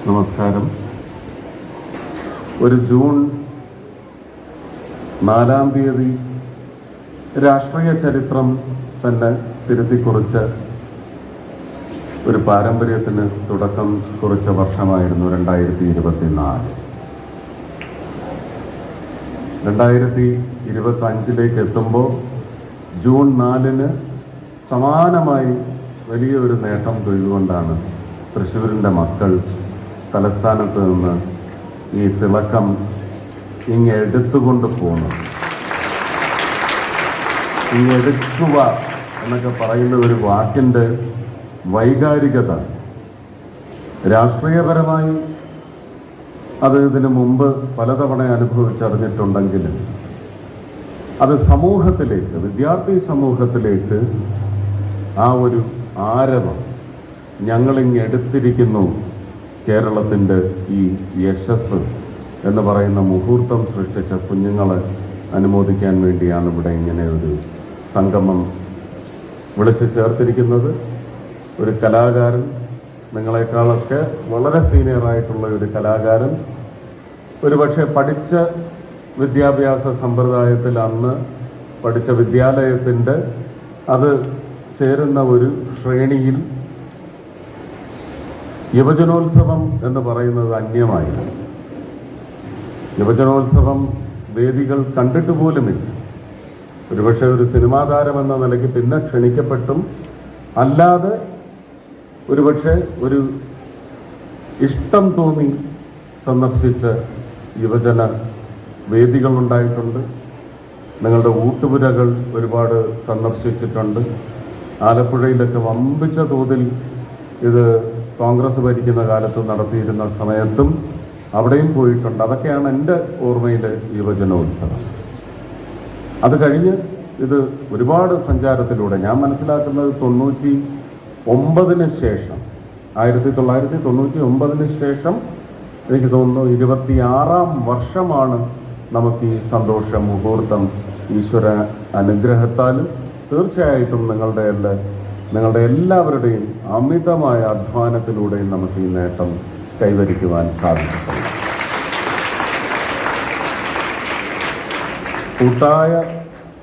നമസ്കാരം. ഒരു ജൂൺ നാലാം തീയതി രാഷ്ട്രീയ ചരിത്രം തന്നെ തിരുത്തിക്കുറിച്ച് ഒരു പാരമ്പര്യത്തിന് തുടക്കം കുറിച്ച വർഷമായിരുന്നു രണ്ടായിരത്തി ഇരുപത്തിനാല് രണ്ടായിരത്തി ഇരുപത്തി അഞ്ചിലേക്ക് എത്തുമ്പോൾ ജൂൺ നാലിന് സമാനമായി വലിയൊരു നേട്ടം കൊയ്തുകൊണ്ടാണ് തൃശ്ശൂരിന്റെ മക്കൾ തലസ്ഥാനത്ത് നിന്ന് ഈ തിളക്കം ഇങ്ങ് എടുത്തുകൊണ്ട് പോകുന്നു ഇങ്ങ് എടുക്കുക എന്നൊക്കെ പറയുന്ന ഒരു വാക്കിന്റെ വൈകാരികത. രാഷ്ട്രീയപരമായി അത് ഇതിന് മുമ്പ് പലതവണ അനുഭവിച്ചറിഞ്ഞിട്ടുണ്ടെങ്കിലും അത് സമൂഹത്തിലേക്ക് വിദ്യാർത്ഥി സമൂഹത്തിലേക്ക് ആ ഒരു ആരവം ഞങ്ങളിങ് എടുത്തിരിക്കുന്നു. കേരളത്തിന്റെ ഈ യശസ് എന്ന് പറയുന്ന മുഹൂർത്തം സൃഷ്ടിച്ച കുഞ്ഞുങ്ങളെ അനുമോദിക്കാൻ വേണ്ടിയാണ് ഇവിടെ ഇങ്ങനെ ഒരു സംഗമം വിളിച്ചു ചേർത്തിരിക്കുന്നത്. ഒരു കലാകാരൻ നിങ്ങളെക്കാളൊക്കെ വളരെ സീനിയറായിട്ടുള്ള ഒരു കലാകാരൻ. ഒരുപക്ഷെ പഠിച്ച വിദ്യാഭ്യാസ സമ്പ്രദായത്തിൽ അന്ന് പഠിച്ച വിദ്യാലയത്തിന്റെ അത് ചേരുന്ന ഒരു ശ്രേണിയിൽ യുവജനോത്സവം എന്ന് പറയുന്നത് അന്യമായി. യുവജനോത്സവം വേദികൾ കണ്ടിട്ട് പോലുമില്ല. ഒരുപക്ഷെ ഒരു സിനിമാ താരം എന്ന നിലയ്ക്ക് പിന്നെ ക്ഷണിക്കപ്പെട്ടും അല്ലാതെ ഒരുപക്ഷെ ഒരു ഇഷ്ടം തോന്നി സന്ദർശിച്ച യുവജന വേദികളുണ്ടായിട്ടുണ്ട് നിങ്ങളുടെ ഊട്ടുപുരകൾ ഒരുപാട് സന്ദർശിച്ചിട്ടുണ്ട്. ആലപ്പുഴയിലൊക്കെ വമ്പിച്ച തോതിൽ ഇത് കോൺഗ്രസ് ഭരിക്കുന്ന കാലത്ത് നടത്തിയിരുന്ന സമയത്തും അവിടെയും പോയിട്ടുണ്ട്. അതൊക്കെയാണ് എന്റെ ഓർമ്മയിലെ യുവജനോത്സവം. അത് കഴിഞ്ഞ് ഇത് ഒരുപാട് സഞ്ചാരത്തിലൂടെ ഞാൻ മനസ്സിലാക്കുന്നത് തൊണ്ണൂറ്റി ഒമ്പതിന് ശേഷം ആയിരത്തി തൊള്ളായിരത്തി തൊണ്ണൂറ്റി ഒമ്പതിന് ശേഷം എനിക്ക് തോന്നുന്നു ഇരുപത്തിയാറാം വർഷമാണ് നമുക്ക് ഈ സന്തോഷ മുഹൂർത്തം ഈശ്വര അനുഗ്രഹത്താലും തീർച്ചയായിട്ടും നിങ്ങളുടെ എല്ലാ നിങ്ങളുടെ എല്ലാവരുടെയും അമിതമായ അധ്വാനത്തിലൂടെയും നമുക്ക് ഈ നേട്ടം കൈവരിക്കുവാൻ സാധിച്ചിട്ടുണ്ട് കൂട്ടായ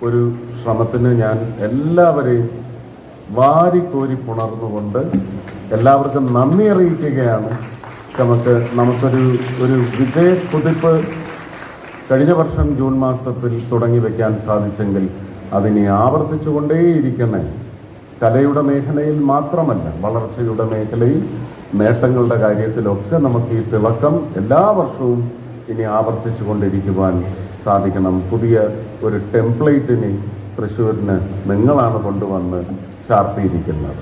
ഒരു ശ്രമത്തിന് ഞാൻ എല്ലാവരെയും വാരിക്കോരി പുണർന്നുകൊണ്ട് എല്ലാവർക്കും നന്ദി അറിയിക്കുകയാണ്. നമുക്ക് നമുക്കൊരു ഒരു വിജയ കുതിപ്പ് കഴിഞ്ഞ വർഷം ജൂൺ മാസത്തിൽ തുടങ്ങി വയ്ക്കാൻ സാധിച്ചെങ്കിൽ അതിനെ ആവർത്തിച്ചുകൊണ്ടേയിരിക്കണേ. കലയുടെ മേഖലയിൽ മാത്രമല്ല വളർച്ചയുടെ മേഖലയിൽ നേട്ടങ്ങളുടെ കാര്യത്തിലൊക്കെ നമുക്ക് ഈ തിളക്കം എല്ലാ വർഷവും ഇനി ആവർത്തിച്ചു കൊണ്ടിരിക്കുവാൻ സാധിക്കണം. പുതിയ ഒരു ടെംപ്ലേറ്റിനെ തൃശ്ശൂരിന് നിങ്ങളാണ് കൊണ്ടുവന്ന് ചാർത്തിയിരിക്കുന്നത്.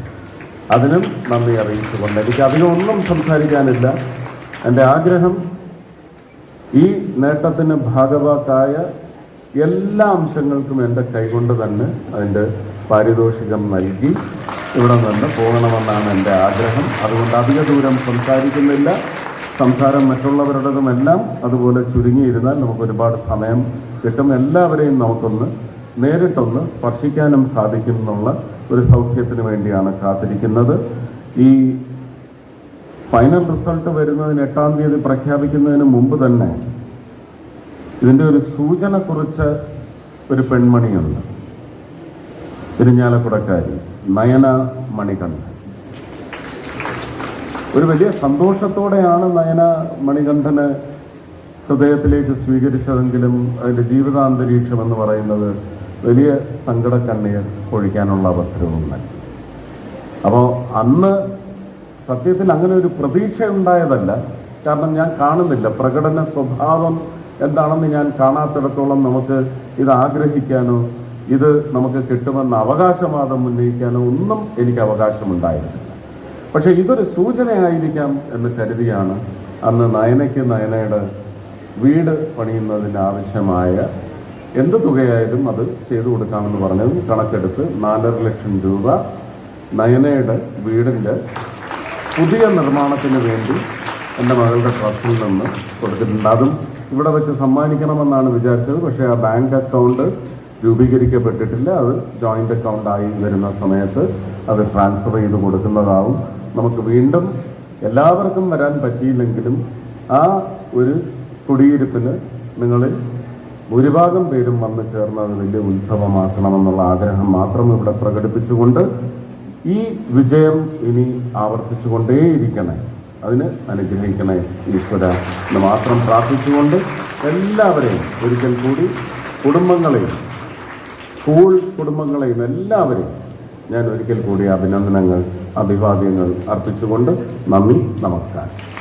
അതിനും നന്ദി അറിയിച്ചുകൊണ്ട് എനിക്ക് അതിനൊന്നും സംസാരിക്കാനില്ല. എന്റെ ആഗ്രഹം ഈ നേട്ടത്തിന് ഭാഗവാക്കായ എല്ലാ അംശങ്ങൾക്കും എന്റെ കൈകൊണ്ട് തന്നെ അതിന്റെ പാരിതോഷികം നൽകി ഇവിടെ നിന്ന് പോകണമെന്നാണ് എന്റെ ആഗ്രഹം. അതുകൊണ്ട് അധിക ദൂരം സംസാരിക്കുന്നില്ല. സംസാരം മറ്റുള്ളവരുടേതുമെല്ലാം അതുപോലെ ചുരുങ്ങിയിരുന്നാൽ നമുക്ക് ഒരുപാട് സമയം കിട്ടും. എല്ലാവരെയും നമുക്കൊന്ന് നേരിട്ടൊന്ന് സ്പർശിക്കാനും സാധിക്കും എന്നുള്ള ഒരു സൗഖ്യത്തിന് വേണ്ടിയാണ് കാത്തിരിക്കുന്നത്. ഈ ഫൈനൽ റിസൾട്ട് വരുന്നതിന് എട്ടാം തീയതി പ്രഖ്യാപിക്കുന്നതിന് മുമ്പ് തന്നെ ഇതിന്റെ ഒരു സൂചന കുറിച്ച് ഒരു പെൺമണിയുണ്ട്. ഇരിഞ്ഞാലക്കുടക്കാരി നയന മണികണ്ഠൻ. ഒരു വലിയ സന്തോഷത്തോടെയാണ് നയന മണികണ്ഠന് ഹൃദയത്തിലേക്ക് സ്വീകരിച്ചതെങ്കിലും അതിന്റെ ജീവിതാന്തരീക്ഷം എന്ന് പറയുന്നത് വലിയ സങ്കടക്കണ്ണീർ ഒഴിക്കാനുള്ള അവസരവും നൽകി അപ്പോൾ അന്ന് സത്യത്തിൽ അങ്ങനെ ഒരു പ്രതീക്ഷ ഉണ്ടായതല്ല കാരണം ഞാൻ കാണുന്നില്ല. പ്രകടന സ്വഭാവം എന്താണെന്ന് ഞാൻ കാണാത്തിടത്തോളം നമുക്ക് ഇത് ആഗ്രഹിക്കാനോ ഇത് നമുക്ക് കിട്ടുമെന്ന അവകാശവാദം ഉന്നയിക്കാനോ ഒന്നും എനിക്ക് അവകാശമുണ്ടായിരുന്നില്ല. പക്ഷെ ഇതൊരു സൂചനയായിരിക്കാം എന്ന് കരുതിയാണ് അന്ന് നയനയ്ക്ക് നയനയുടെ വീട് പണിയുന്നതിന് ആവശ്യമായ എന്ത് തുകയായാലും അത് ചെയ്തു കൊടുക്കാമെന്ന് പറഞ്ഞത് കണക്കെടുത്ത് നാലര ലക്ഷം രൂപ നയനയുടെ വീടിന്റെ പുതിയ നിർമ്മാണത്തിന് വേണ്ടി എന്റെ മകളുടെ ട്രസ്റ്റിൽ നിന്ന് കൊടുത്തിട്ടുണ്ട്. അതും ഇവിടെ വെച്ച് സമ്മാനിക്കണമെന്നാണ് വിചാരിച്ചത്. പക്ഷേ ആ ബാങ്ക് അക്കൗണ്ട് രൂപീകരിക്കപ്പെട്ടിട്ടില്ല. അത് ജോയിന്റ് അക്കൗണ്ട് ആയി വരുന്ന സമയത്ത് അത് ട്രാൻസ്ഫർ ചെയ്ത് കൊടുക്കുന്നതാവും. നമുക്ക് വീണ്ടും എല്ലാവർക്കും വരാൻ പറ്റിയില്ലെങ്കിലും ആ ഒരു കുടിയിരുപ്പിന് നിങ്ങളിൽ ഭൂരിഭാഗം പേരും വന്നു ചേർന്ന് അത് വലിയ ഉത്സവമാക്കണമെന്നുള്ള ആഗ്രഹം മാത്രം ഇവിടെ പ്രകടിപ്പിച്ചുകൊണ്ട് ഈ വിജയം ഇനി ആവർത്തിച്ചുകൊണ്ടേയിരിക്കണേ. അതിന് അനുഗ്രഹിക്കണേ ഈശ്വര എന്ന് മാത്രം പ്രാർത്ഥിച്ചുകൊണ്ട് എല്ലാവരെയും ഒരിക്കൽ കൂടി കുടുംബങ്ങളെയും സ്കൂൾ കുടുംബങ്ങളെയും എല്ലാവരെയും ഞാൻ ഒരിക്കൽ കൂടി അഭിനന്ദനങ്ങൾ അഭിവാദ്യങ്ങൾ അർപ്പിച്ചുകൊണ്ട് നന്ദി നമസ്കാരം.